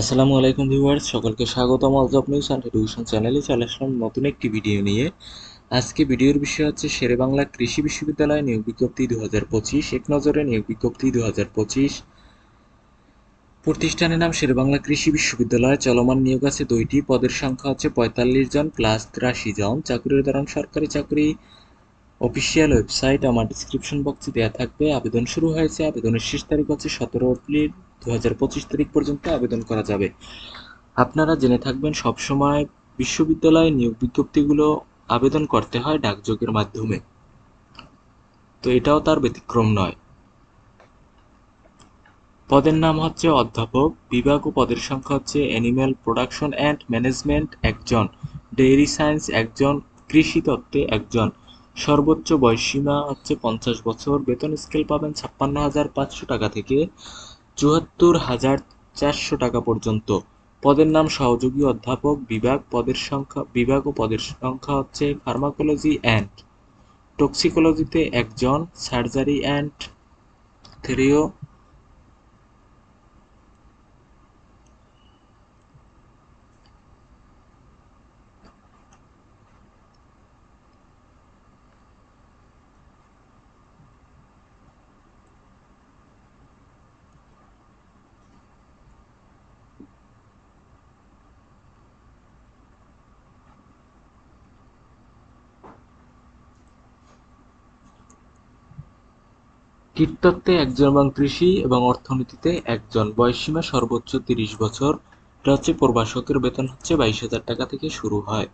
আসসালামু আলাইকুম ভিউয়ার্স, সকলকে স্বাগতম all job news and education চ্যানেলে চলে আসলাম নতুন একটি ভিডিও নিয়ে। আজকে ভিডিওর বিষয় হচ্ছে শেরে বাংলা কৃষি বিশ্ববিদ্যালয় নিয়োগ বিজ্ঞপ্তি দু হাজার পঁচিশ, এক নজরে নিয়োগ বিজ্ঞপ্তি দু হাজার পঁচিশ। প্রতিষ্ঠানের নাম শেরে বাংলা কৃষি বিশ্ববিদ্যালয়, চলমান নিয়োগ আছে দুইটি, পদের সংখ্যা হচ্ছে পঁয়তাল্লিশ জন প্লাস তিরাশি জন, চাকরির ধরন সরকারি চাকরি অফিসিয়াল ওয়েবসাইট আমার ডিসক্রিপশন বক্সে দেওয়া থাকবে। আবেদন শুরু হয়েছে। আবেদনের শেষ তারিখ হচ্ছে সতেরো এপ্রিল দু তারিখ পর্যন্ত আবেদন করা যাবে। আপনারা জেনে থাকবেন, সবসময় বিশ্ববিদ্যালয়ে নিয়োগ বিজ্ঞপ্তিগুলো আবেদন করতে হয় ডাকযোগের মাধ্যমে। তো এটাও তার ব্যতিক্রম নয়। পদের নাম হচ্ছে অধ্যাপক, বিভাগ ও পদের সংখ্যা হচ্ছে অ্যানিম্যাল প্রোডাকশন অ্যান্ড ম্যানেজমেন্ট একজন ডেইরি সায়েন্স একজন, কৃষি তত্ত্বে একজন। সর্বোচ্চ বয়সীমা হচ্ছে পঞ্চাশ বছর। বেতন স্কেল পাবেন ছাপ্পান্ন হাজার পাঁচশো টাকা থেকে চুয়াত্তর হাজার চারশো টাকা পর্যন্ত। পদের নাম সহযোগী অধ্যাপক, বিভাগ পদের সংখ্যা, বিভাগ ও পদের সংখ্যা হচ্ছে ফার্মাকোলজি অ্যান্ড টক্সিকোলজিতে একজন সার্জারি অ্যান্ড থেরিও কীটতত্ত্বে একজন এবং কৃষি এবং অর্থনীতিতে একজন। বয়সসীমা সর্বোচ্চ তিরিশ বছর। এটা হচ্ছে বেতন হচ্ছে বাইশ হাজার টাকা থেকে শুরু হয়।